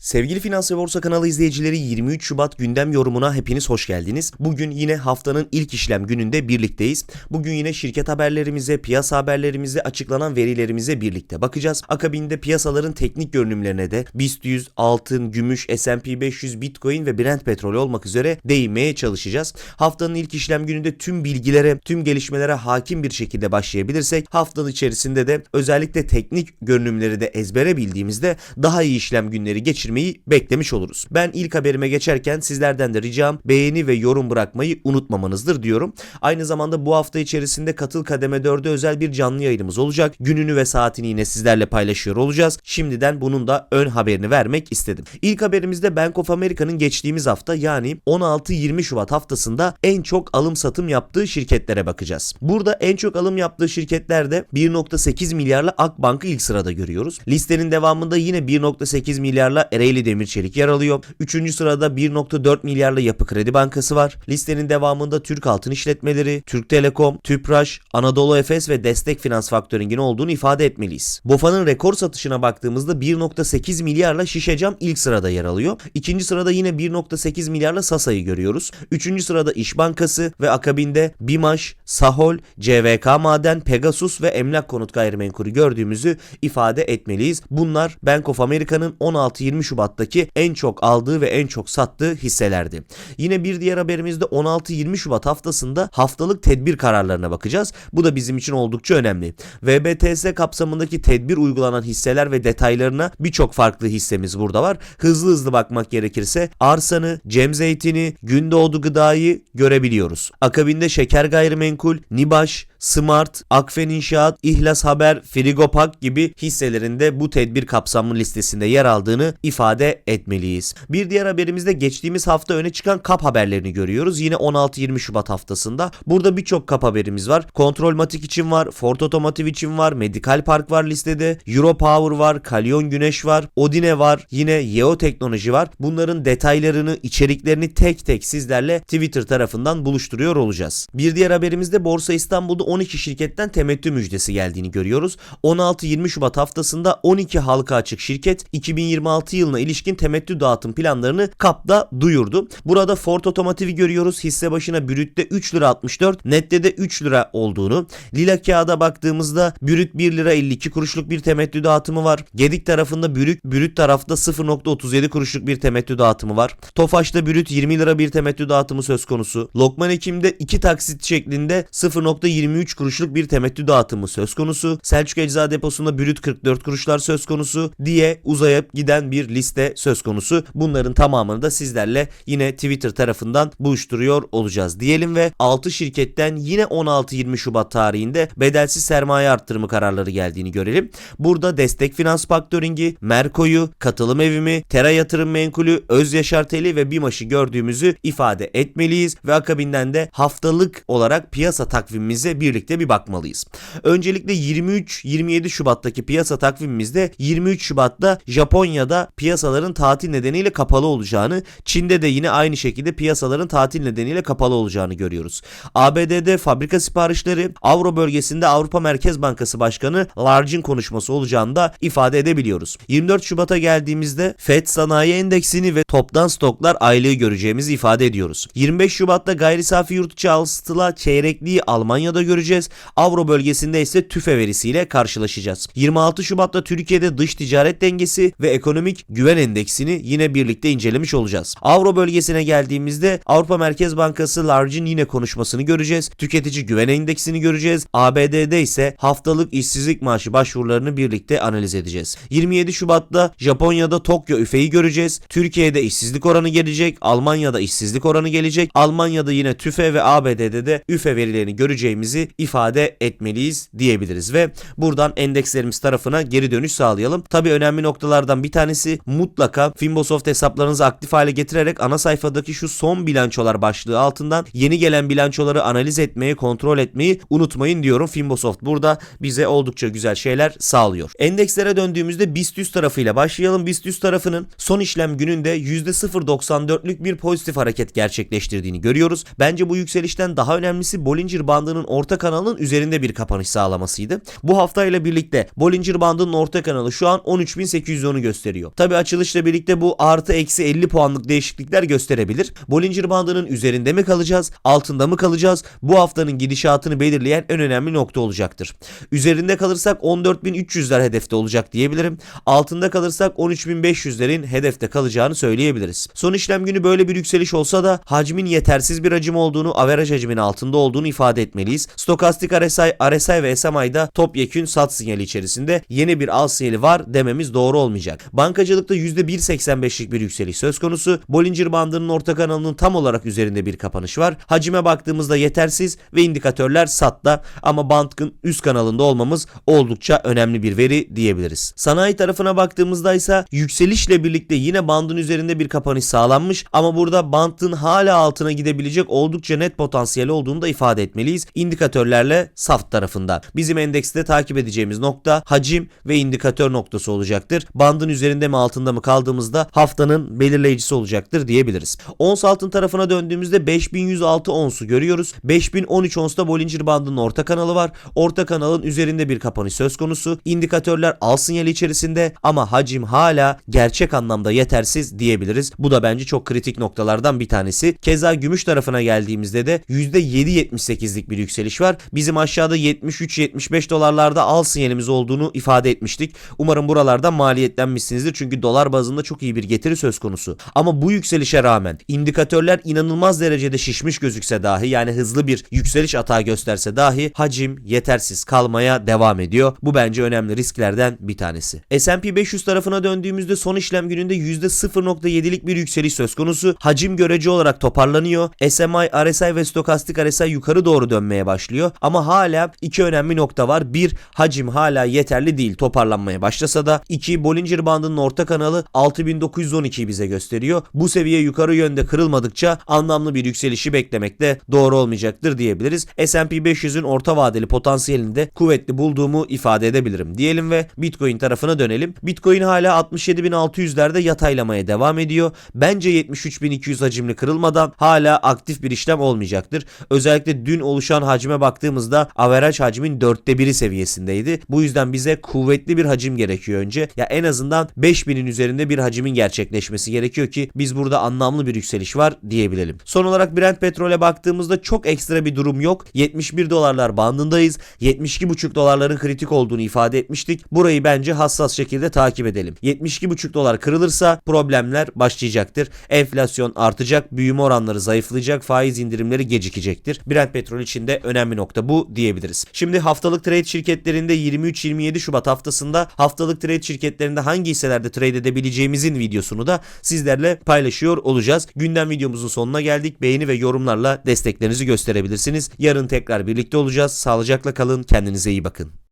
Sevgili Finans ve Borsa kanalı izleyicileri 23 Şubat gündem yorumuna hepiniz hoş geldiniz. Bugün yine haftanın ilk işlem gününde birlikteyiz. Bugün yine şirket haberlerimize, piyasa haberlerimize, açıklanan verilerimize birlikte bakacağız. Akabinde piyasaların teknik görünümlerine de BIST 100, altın, gümüş, S&P 500, Bitcoin ve Brent petrol olmak üzere değinmeye çalışacağız. Haftanın ilk işlem gününde tüm bilgilere, tüm gelişmelere hakim bir şekilde başlayabilirsek haftanın içerisinde de özellikle teknik görünümleri de ezbere bildiğimizde daha iyi işlem günleri geçirmeyi beklemiş oluruz. Ben ilk haberime geçerken sizlerden de ricam beğeni ve yorum bırakmayı unutmamanızdır diyorum. Aynı zamanda bu hafta içerisinde Katıl Kademe 4'e özel bir canlı yayınımız olacak. Gününü ve saatini yine sizlerle paylaşıyor olacağız. Şimdiden bunun da ön haberini vermek istedim. İlk haberimizde Bank of America'nın geçtiğimiz hafta yani 16-20 Şubat haftasında en çok alım satım yaptığı şirketlere bakacağız. Burada en çok alım yaptığı şirketlerde 1.8 milyarla Akbank'ı ilk sırada görüyoruz. Listenin devamında yine 1.8 milyarla Ereğli Demir Çelik yer alıyor. Üçüncü sırada 1.4 milyarla Yapı Kredi Bankası var. Listenin devamında Türk Altın İşletmeleri, Türk Telekom, Tüpraş, Anadolu Efes ve Destek Finans Faktöring'in olduğunu ifade etmeliyiz. BOFA'nın rekor satışına baktığımızda 1.8 milyarla Şişecam ilk sırada yer alıyor. İkinci sırada yine 1.8 milyarla Sasa'yı görüyoruz. Üçüncü sırada İş Bankası ve akabinde BİMAŞ, Sahol, CVK Maden, Pegasus ve Emlak Konut Gayrimenkulü gördüğümüzü ifade etmeliyiz. Bunlar Bank of America'nın 16-20 Şubat'taki en çok aldığı ve en çok sattığı hisselerdi. Yine bir diğer haberimizde 16-20 Şubat haftasında haftalık tedbir kararlarına bakacağız. Bu da bizim için oldukça önemli. VBTS kapsamındaki tedbir uygulanan hisseler ve detaylarına birçok farklı hissemiz burada var. Hızlı hızlı bakmak gerekirse Arsan'ı, Cem Zeytin'i, Gündoğdu Gıda'yı görebiliyoruz. Akabinde Şeker Gayrimenkul, Nibaş, Smart, Akfen İnşaat, İhlas Haber, Frigopak gibi hisselerinde bu tedbir kapsamlı listesinde yer aldığını ifade etmeliyiz. Bir diğer haberimizde geçtiğimiz hafta öne çıkan kap haberlerini görüyoruz. Yine 16-20 Şubat haftasında. Burada birçok kap haberimiz var. Kontrol Matik için var, Ford Otomotiv için var, Medical Park var listede, Europower var, Kalyon Güneş var, Odine var, yine Yeo Teknoloji var. Bunların detaylarını, içeriklerini tek tek sizlerle Twitter tarafından buluşturuyor olacağız. Bir diğer haberimizde Borsa İstanbul'da 12 şirketten temettü müjdesi geldiğini görüyoruz. 16-20 Şubat haftasında 12 halka açık şirket 2026 yılına ilişkin temettü dağıtım planlarını KAP'da duyurdu. Burada Ford Otomotiv'i görüyoruz. Hisse başına brütte 3 lira 64, nette de 3 lira olduğunu. Lila kağıda baktığımızda brüt 1 lira 52 kuruşluk bir temettü dağıtımı var. Gedik tarafında brüt, brüt tarafta 0.37 kuruşluk bir temettü dağıtımı var. Tofaş'ta brüt 20 lira bir temettü dağıtımı söz konusu. Lokman Ekim'de 2 taksit şeklinde 0.23 kuruşluk bir temettü dağıtımı söz konusu. Selçuk Ecza Deposu'nda brüt 44 kuruşlar söz konusu diye uzayıp giden bir liste söz konusu. Bunların tamamını da sizlerle yine Twitter tarafından buluşturuyor olacağız diyelim ve 6 şirketten yine 16-20 Şubat tarihinde bedelsiz sermaye arttırımı kararları geldiğini görelim. Burada Destek Finans Faktöringi, Merko'yu, Katılım Evimi, Tera Yatırım Menkulü, Öz Yaşar Teli ve BİMAŞ'ı gördüğümüzü ifade etmeliyiz ve akabinden de haftalık olarak piyasa takvimimize birlikte bir bakmalıyız. Öncelikle 23-27 Şubat'taki piyasa takvimimizde 23 Şubat'ta Japonya'da piyasaların tatil nedeniyle kapalı olacağını, Çin'de de yine aynı şekilde piyasaların tatil nedeniyle kapalı olacağını görüyoruz. ABD'de fabrika siparişleri, Avro bölgesinde Avrupa Merkez Bankası Başkanı Large'in konuşması olacağını da ifade edebiliyoruz. 24 Şubat'a geldiğimizde FED sanayi endeksini ve toptan stoklar aylığı göreceğimizi ifade ediyoruz. 25 Şubat'ta gayri safi yurt içi çeyrekliği Almanya'da göreceğiz. Avro bölgesinde ise tüfe verisiyle karşılaşacağız. 26 Şubat'ta Türkiye'de dış ticaret dengesi ve ekonomik güven endeksini yine birlikte incelemiş olacağız. Avro bölgesine geldiğimizde Avrupa Merkez Bankası Large'in yine konuşmasını göreceğiz. Tüketici güven endeksini göreceğiz. ABD'de ise haftalık işsizlik maaşı başvurularını birlikte analiz edeceğiz. 27 Şubat'ta Japonya'da Tokyo üfeyi göreceğiz. Türkiye'de işsizlik oranı gelecek. Almanya'da işsizlik oranı gelecek. Almanya'da yine tüfe ve ABD'de de üfe verilerini göreceğimizi ifade etmeliyiz diyebiliriz ve buradan endekslerimiz tarafına geri dönüş sağlayalım. Tabi önemli noktalardan bir tanesi mutlaka Finbosoft hesaplarınızı aktif hale getirerek ana sayfadaki şu son bilançolar başlığı altından yeni gelen bilançoları analiz etmeyi, kontrol etmeyi unutmayın diyorum. Finbosoft burada bize oldukça güzel şeyler sağlıyor. Endekslere döndüğümüzde BIST 100 tarafıyla başlayalım. BIST 100 tarafının son işlem gününde %0.94'lük bir pozitif hareket gerçekleştirdiğini görüyoruz. Bence bu yükselişten daha önemlisi Bollinger bandının orta orta kanalının üzerinde bir kapanış sağlamasıydı. Bu haftayla birlikte Bollinger Bandı'nın orta kanalı şu an 13.810'u gösteriyor. Tabi açılışla birlikte bu artı eksi 50 puanlık değişiklikler gösterebilir. Bollinger Bandı'nın üzerinde mi kalacağız, altında mı kalacağız? Bu haftanın gidişatını belirleyen en önemli nokta olacaktır. Üzerinde kalırsak 14.300'ler hedefte olacak diyebilirim. Altında kalırsak 13.500'lerin hedefte kalacağını söyleyebiliriz. Son işlem günü böyle bir yükseliş olsa da hacmin yetersiz bir hacim olduğunu, averaj hacmin altında olduğunu ifade etmeliyiz. Stokastik RSI, RSI ve SMI'da topyekün sat sinyali içerisinde yeni bir al sinyali var dememiz doğru olmayacak. Bankacılıkta %1.85'lik bir yükseliş söz konusu. Bollinger bandının orta kanalının tam olarak üzerinde bir kapanış var. Hacime baktığımızda yetersiz ve indikatörler satta ama bandın üst kanalında olmamız oldukça önemli bir veri diyebiliriz. Sanayi tarafına baktığımızda ise yükselişle birlikte yine bandın üzerinde bir kapanış sağlanmış ama burada bandın hala altına gidebilecek oldukça net potansiyeli olduğunu da ifade etmeliyiz. İndikatörlerle saf tarafında. Bizim endekste takip edeceğimiz nokta hacim ve indikatör noktası olacaktır. Bandın üzerinde mi altında mı kaldığımızda haftanın belirleyicisi olacaktır diyebiliriz. Ons altın tarafına döndüğümüzde 5106 onsu görüyoruz. 5013 onsta Bollinger bandının orta kanalı var. Orta kanalın üzerinde bir kapanış söz konusu. İndikatörler al sinyali içerisinde ama hacim hala gerçek anlamda yetersiz diyebiliriz. Bu da bence çok kritik noktalardan bir tanesi. Keza gümüş tarafına geldiğimizde de %7.78'lik bir yükseliş var. Bizim aşağıda 73-75 dolarlarda al sinyalimiz olduğunu ifade etmiştik. Umarım buralardan maliyetlenmişsinizdir çünkü dolar bazında çok iyi bir getiri söz konusu. Ama bu yükselişe rağmen indikatörler inanılmaz derecede şişmiş gözükse dahi yani hızlı bir yükseliş atağı gösterse dahi hacim yetersiz kalmaya devam ediyor. Bu bence önemli risklerden bir tanesi. S&P 500 tarafına döndüğümüzde son işlem gününde %0.7'lik bir yükseliş söz konusu. Hacim görece olarak toparlanıyor. SMI, RSI ve stokastik RSI yukarı doğru dönmeye başlıyor. Ama hala iki önemli nokta var. Bir, hacim hala yeterli değil toparlanmaya başlasa da. iki Bollinger bandının orta kanalı 6912'yi bize gösteriyor. Bu seviye yukarı yönde kırılmadıkça anlamlı bir yükselişi beklemek de doğru olmayacaktır diyebiliriz. S&P 500'ün orta vadeli potansiyelini de kuvvetli bulduğumu ifade edebilirim diyelim ve Bitcoin tarafına dönelim. Bitcoin hala 67.600'lerde yataylamaya devam ediyor. Bence 73.200 hacimli kırılmadan hala aktif bir işlem olmayacaktır. Özellikle dün oluşan hacme baktığımızda averaj hacmin dörtte biri seviyesindeydi. Bu yüzden bize kuvvetli bir hacim gerekiyor önce. Ya en azından 5000'in üzerinde bir hacimin gerçekleşmesi gerekiyor ki biz burada anlamlı bir yükseliş var diyebilelim. Son olarak Brent petrole baktığımızda çok ekstra bir durum yok. 71 dolarlar bandındayız. 72,5 dolarların kritik olduğunu ifade etmiştik. Burayı bence hassas şekilde takip edelim. 72,5 dolar kırılırsa problemler başlayacaktır. Enflasyon artacak, büyüme oranları zayıflayacak, faiz indirimleri gecikecektir. Brent petrol için de önemli nokta bu diyebiliriz. Şimdi haftalık trade şirketlerinde 23-27 Şubat haftasında haftalık trade şirketlerinde hangi hisselerde trade edebileceğimizin videosunu da sizlerle paylaşıyor olacağız. Gündem videomuzun sonuna geldik. Beğeni ve yorumlarla desteklerinizi gösterebilirsiniz. Yarın tekrar birlikte olacağız. Sağlıcakla kalın. Kendinize iyi bakın.